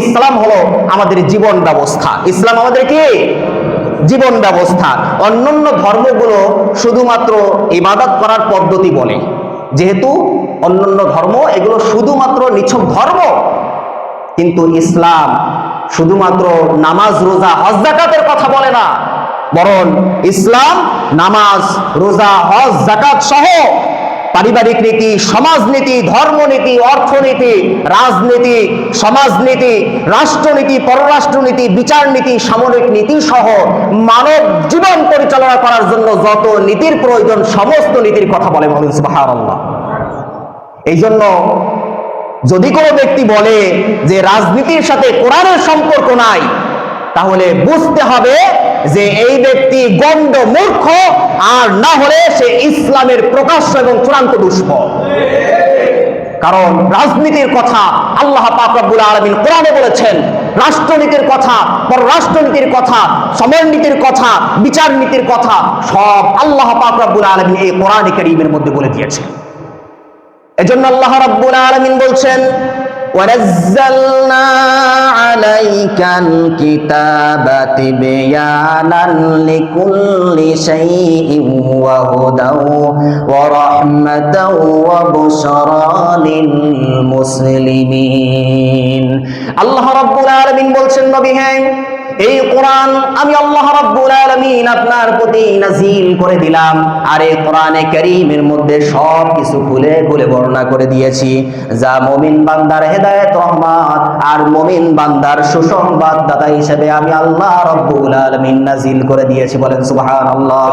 ইসলাম হলো আমাদের জীবন ব্যবস্থা। ইসলাম আমাদের কি? জীবন ব্যবস্থা। অন্যান্য ধর্মগুলো শুধুমাত্র ইবাদত করার পদ্ধতি বলে। যেহেতু অন্যান্য ধর্ম এগুলো শুধুমাত্র নিছক ধর্ম, কিন্তু ইসলাম শুধুমাত্র নামাজ, রোজা, হজ জাকাতের কথা বলে না। বরং ইসলাম, নামাজ, রোজা, হজ জাকাত সহ পারিবারিক নীতি, সমাজনীতি, ধর্মনীতি, অর্থনীতি, রাজনীতি, সমাজনীতি, রাষ্ট্রনীতি, পররাষ্ট্রনীতি বিচার নীতি সামরিক নীতি সহ মানব জীবন পরিচালনা করার জন্য যত নীতির প্রয়োজন, সমস্ত নীতির কথা বলে বলেন সুবহানাল্লাহ। এই জন্য যদি কোনো ব্যক্তি বলে যে রাজনীতির সাথে কোরআনের সম্পর্ক নাই, তাহলে বুঝতে হবে যে এই ব্যক্তি গণ্ড মূর্খ, আর না হলে সে ইসলামের প্রকাশ্য এবং চূড়ান্ত দুষ্প। কারণ রাজনীতির কথা আল্লাহ পাক রব্বুল আলামিন কোরআনে বলেছেন, রাষ্ট্রনীতির কথা, পররাষ্ট্রনীতির কথা সমরনীতির কথা, বিচার নীতির কথা, সব আল্লাহ পাক রব্বুল আলামিন এই কোরআন কারীমের মধ্যে বলে দিয়েছেন। এজন্য আল্লাহ রাব্বুল আলামিন বলছেন ونزلنا عليك الكتاب تبيانا لكل شيء وهدى ورحمة وبشرى للمسلمين আল্লাহ রাব্বুল আলামিন বলছেন নবী হ্যাঁ এই কোরআন আমি আল্লাহ রাব্বুল আলামিন আপনার প্রতি নাজিল করে দিলাম। আর এই কোরআনে কারীমের মধ্যে সব কিছু খুলে খুলে বর্ণনা করে দিয়েছি। যা মুমিন বান্দার হেদায়েত, রহমত, আর মুমিন বান্দার সুসংবাদ দাতা হিসেবে আমি আল্লাহ রাব্বুল আলামিন নাজিল করে দিয়েছি বলেন সুবহানাল্লাহ।